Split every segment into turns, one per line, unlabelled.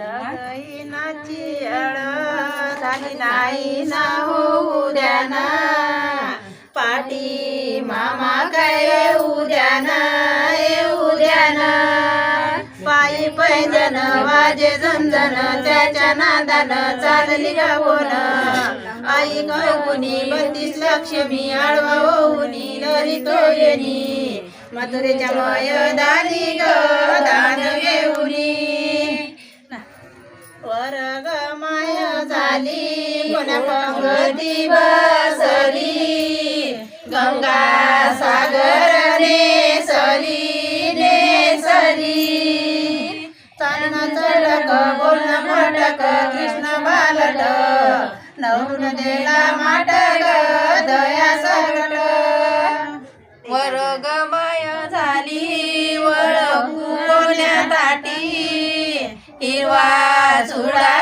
नाची अळ झाली नाही ना हो उद्या ना पाटी मामा काय येऊ द्या ना येऊ द्या ना पायी पैजन वाजे झंझण त्याच्या नादानं चालली गावोन आई गौनी बत्तीस लक्ष्मी आडवा होऊनी लरी तो येणी मथुरेच्या मय दानी ग. बसली गंगा सागर ने सरी ने सरी चालणं चढक कृष्ण बालट नवरून देला माटक दया सगट। वर्ग माय झाली वळ कोण्या ताटी हिरवा चुडा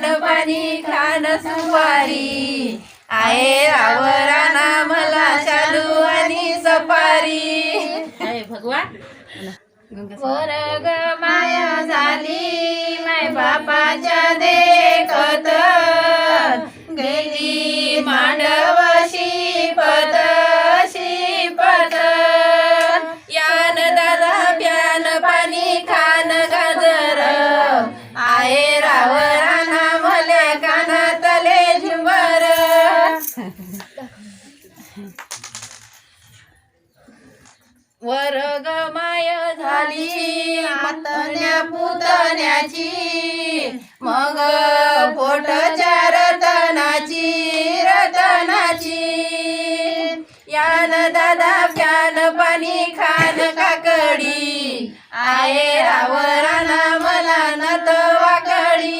प्यान पाणी खान सुपारी. आहे आवराना मला शालू आणि सफारी. भगवान माया झाली माय बापाच्या देखत पुतण्याची मग पोटच्या रतनाची रतनाची. यान दादा प्यान पाणी खान काकडी. आहे रावराना मला नत वाकडी.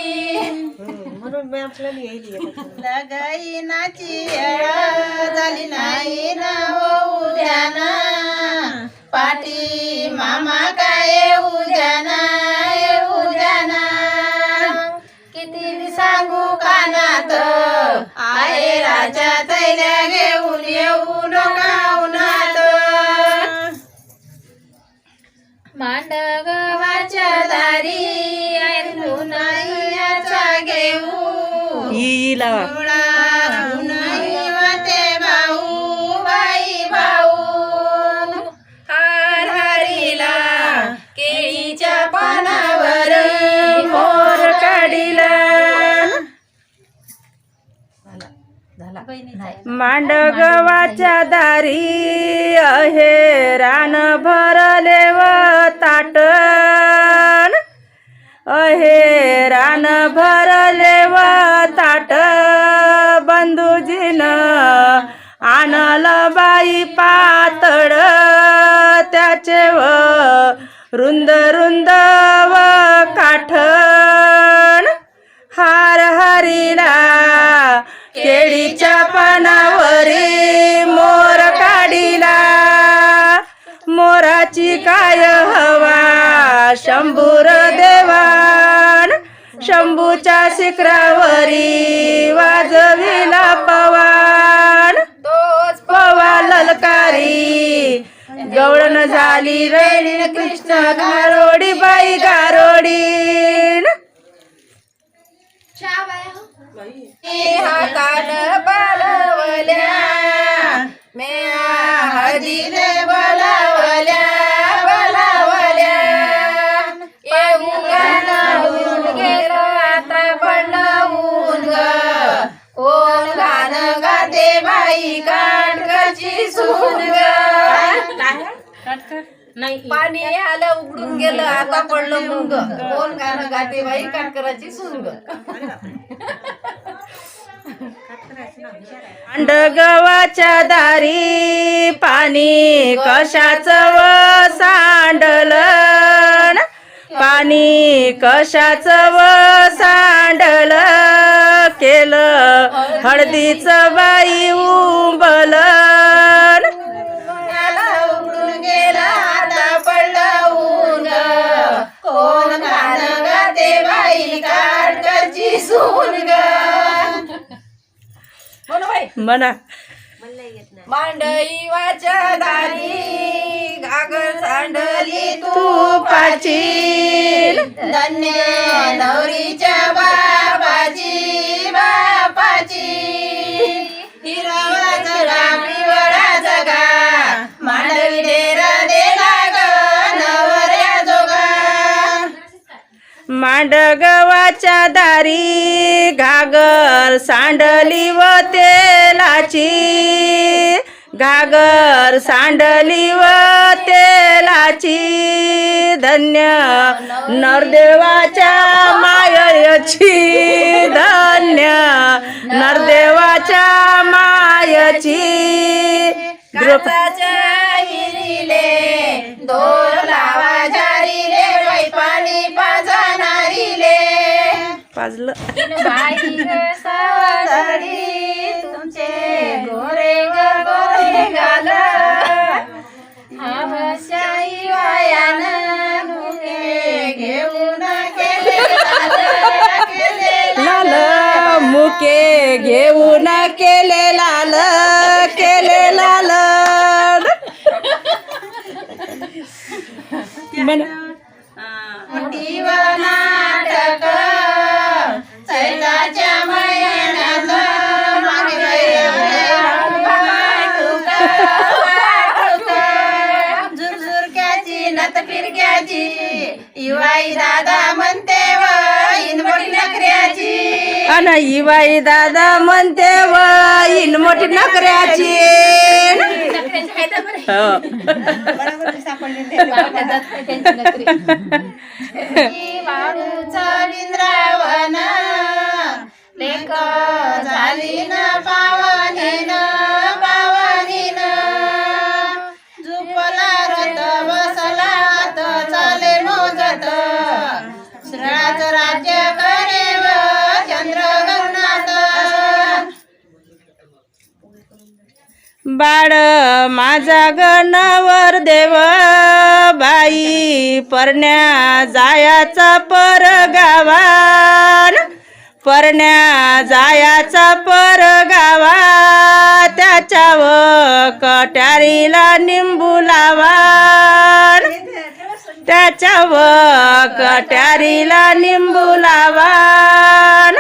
लगाई नाची झाली नाही ना हो उद्या ना पाटी मामा मांडगवाच्या दारी ऐकून घेऊ.
मांडगवाच्या दारी आहे. रान भरले व ताटण अहे रान भरले व ताट बंधुजीन आणलं बाई पातळ. त्याचे व रुंद रुंद व काठण. हार मोराची काय हवा? शंभूर देवान शंभूच्या शिखरावरी वाजविला पवान.
तोच
पवा ललकारी गवळण झाली रैणी कृष्ण गारोडी बाई गारोडी
हातान बालवल्या म्या हळदीने बोलावल्या बाई काटकाची सून ग. नाही पाणी आलं उघडून गेलं आता पडलं मुंग. कोण गाणं गाते बाई काटकराची सून ग.
अंडगवाच्या दारी पाणी कशाच सांडलं? पाणी कशाचं व सांडल केलं? हळदीचं बाई उंबलन
त्याला उघडून गेला आता पडलं ऊन. ग. कोण गाणं गाते बाई काटकरची सून ग बोला बाई.
म्हणा.
मांडई वाच्या दारी सांडली
तुपाची
धन्य नवरीच्या बाबाची बापाची. हिरवा जगा पिवळा जगा मांडवी डेरा देला ग नवऱ्या जोगा.
मांडगवाच्या दारी घागर सांडली व तेलाची. घागर सांडली व तेलाची. धन्य नरदेवाच्या मायची धन्य नरदेवाच्या मायची
हिरीले दोर लावा जारीले बाई पाणी पाजणारीले.
पाजलं.
तुमचे गोरे घेऊन केले लाल केले
लाल म्हण
नाटक चैताच्या नखऱ्याची
अन ही बाई दादा म्हणते व इन मोठी नकऱ्याची हो.
वाळूचा
बाळ माझा गणवर देव बाई परण्या जायाचा पर गावान परण्या जायाचा पर गावा त्याच्याव कट्यारीला निंबू लावान त्याच्याव कट्यारीला निंबू लावान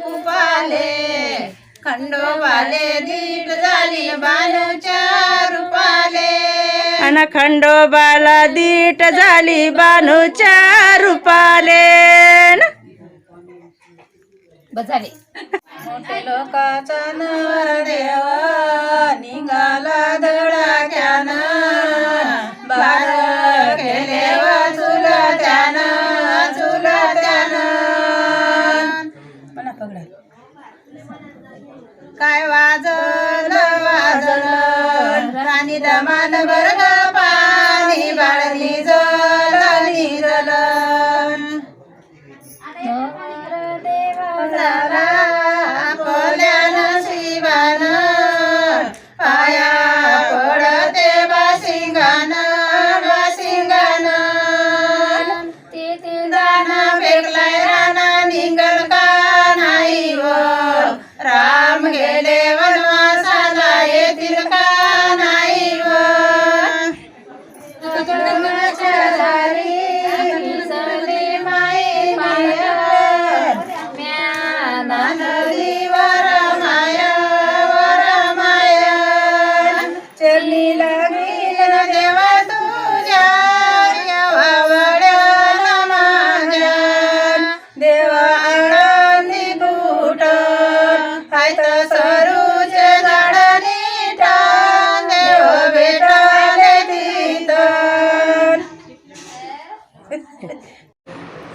कुपाले खंडोबाले दीट झाली बानूच्या रूपाले.
अन खंडोबाला दीट झाली बानूच्या रूपाले.
मोठे लोकाचा नवर देव निघाला धडाक्यान बार दमान बरग पाणी बाळली निजल निजल झाला आपल्या नशिबान पाया पडते बाशिंगान बाशिंगान दाना फेकलाय राणा निघल का नाही व? राम गेले वनवासाला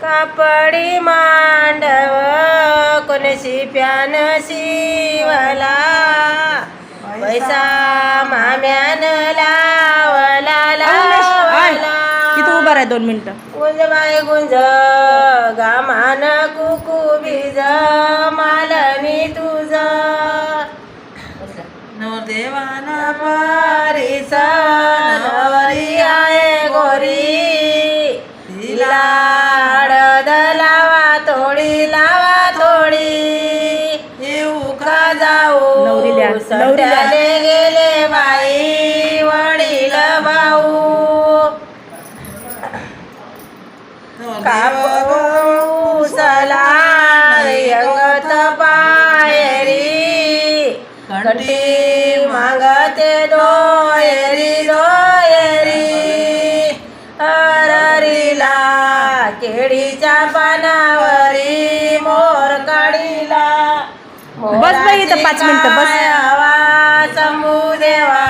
कापडी मांडव कोणशी प्यान शिवला? पैसा माम्यान लावला लावला. किती उभा आहे दोन मिनिटं. गुंज बाय गुंज कापूसला यंगत पायरी कंटी मागते दोयरी दोयरी अररीला केळीच्या पानावरी मोर काढीला
बस बाई इथं पाच मिनिटं बस.
समूदेवा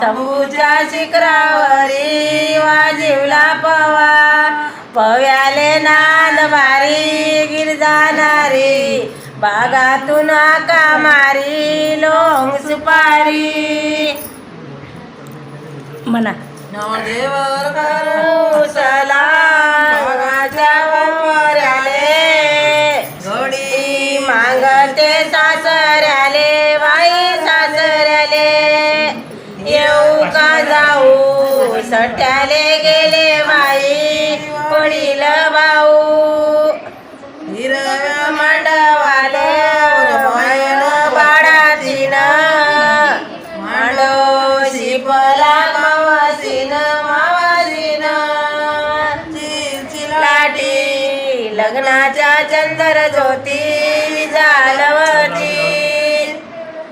समूच्या शिखरावरी वाजीवला पवा. पव्याले नाद भारी गिरजाणारी बागातून आका मारी लोंग सुपारी.
म्हणा.
नवदेवर करुसला बागाच्या वापऱ्याले. घोडी. मागते सासऱ्याले बाई सासऱ्याले. येऊ का जाऊ? सट्याले गेले बाई पडील भाऊ. हिरव्या मांडवाले बाळातीन. शिपला मावासीन मावासीन. चिलचिलाटी लग्नाच्या चंद्र ज्योती झालवती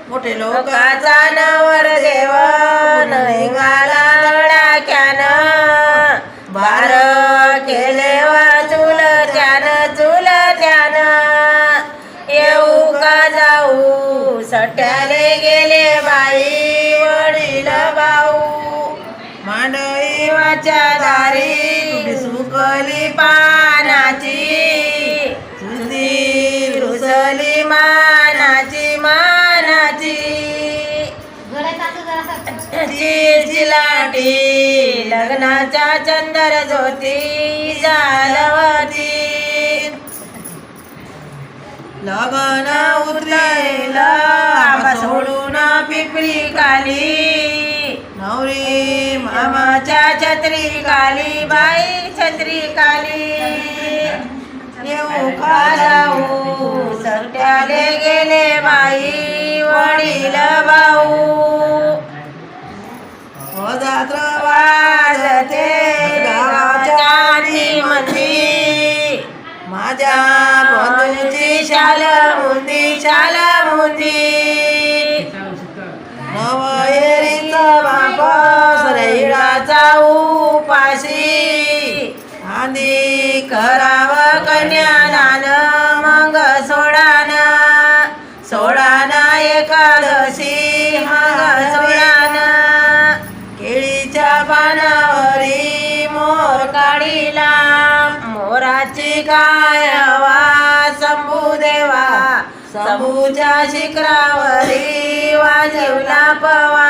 मोठे लोकाचा नवर चिलचिलाटी लग्नाच्या चंदर ज्योती जालवती. लग्न उतरलं सोडून पिपळी काली नवरी मामाच्या छत्री काली बाई छत्री काली. मुंदी शाल मुंदी नवयरीचा बाप रैडाचा उपाशी. आधी कराव कन्यादान. तुझ्या शिखरावरी वाजवला पवा.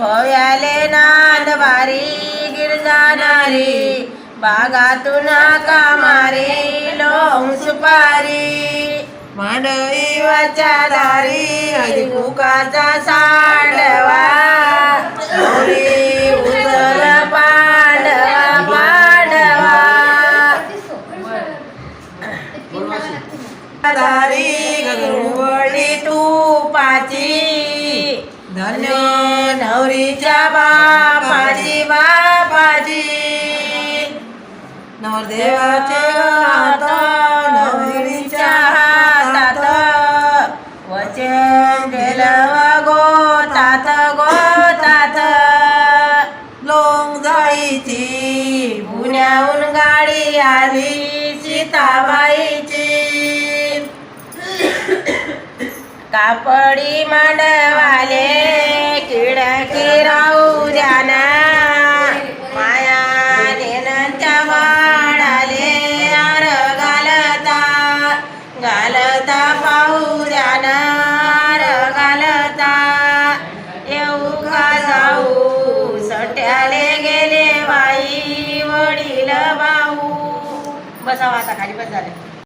पव्याले नाद भारी गिरजाणारी बागातून कामारी लोम सुपारी. मांडवी वाच्या दारी हळदी कुकाचा सांडवा. बापाची धन्य नवरीच्या बापाची बापाची नवरदेवाचे कापडी मांडवाले किडकी राहू द्याना